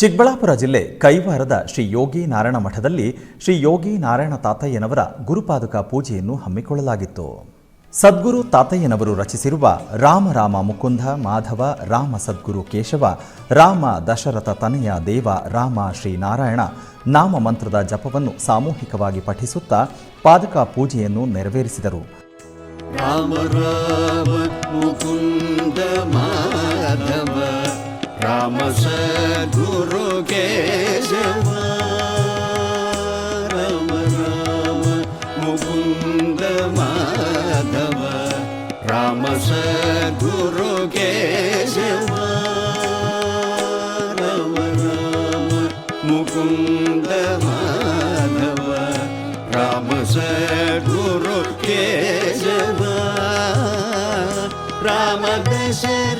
ಚಿಕ್ಕಬಳ್ಳಾಪುರ ಜಿಲ್ಲೆ ಕೈವಾರದ ಶ್ರೀ ಯೋಗಿ ನಾರಾಯಣ ಮಠದಲ್ಲಿ ಶ್ರೀ ಯೋಗಿ ನಾರಾಯಣ ತಾತಯ್ಯನವರ ಗುರುಪಾದುಕ ಪೂಜೆಯನ್ನು ಹಮ್ಮಿಕೊಳ್ಳಲಾಗಿತ್ತು. ಸದ್ಗುರು ತಾತಯ್ಯನವರು ರಚಿಸಿರುವ ರಾಮ ರಾಮ ಮುಕುಂದ ಮಾಧವ ರಾಮ ಸದ್ಗುರು ಕೇಶವ ರಾಮ ದಶರಥ ತನೆಯ ದೇವ ರಾಮ ಶ್ರೀ ನಾರಾಯಣ ನಾಮ ಮಂತ್ರದ ಜಪವನ್ನು ಸಾಮೂಹಿಕವಾಗಿ ಪಠಿಸುತ್ತಾ ಪಾದಕ ಪೂಜೆಯನ್ನು ನೆರವೇರಿಸಿದರು. ರಾಮ ಮುಕುಂದ ಮಾಧವ ರಾಮ ಸ ಗುರು ಕೇಶವ ರಾಮ ರಾಮ ಮುಕುಂದ ಮಾಧವ ರಾಮ ಸ ಗುರು ಕೇಶವ ರಾಮ ರಾಮ ಮುಕುಂದ ಮಾಧವ ರಾಮ ಸ ಗುರು ಕೇಶವ ರಾಮ ದಶರ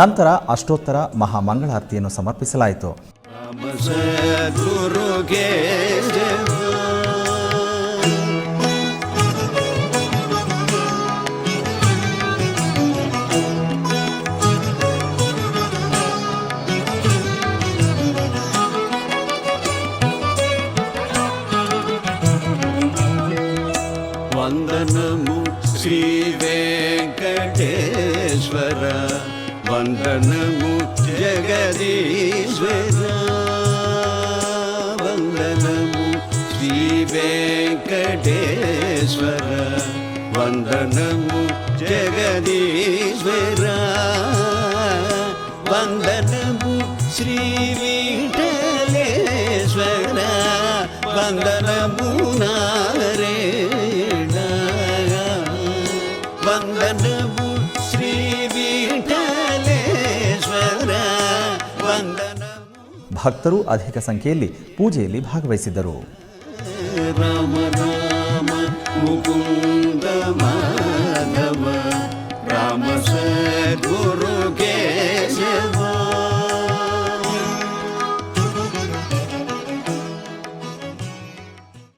ನಂತರ ಅಷ್ಟೋತ್ತರ ಮಹಾಮಂಗಳಾರತಿಯನ್ನು ಸಮರ್ಪಿಸಲಾಯಿತು. ವಂದನಮು ಶ್ರೀ ವೆಂಕಟೇಶ್ವರ. వందనము జగదీశ్వర వందనము శ్రీ వెంకటేశ్వర వందనము. జగదీశ్వర వందనము శ్రీ విఠలేశ్వర వందనము నారే ಭಕ್ತರು ಅಧಿಕ ಸಂಖ್ಯೆಯಲ್ಲಿ ಪೂಜೆಯಲ್ಲಿ ಭಾಗವಹಿಸಿದ್ದರು.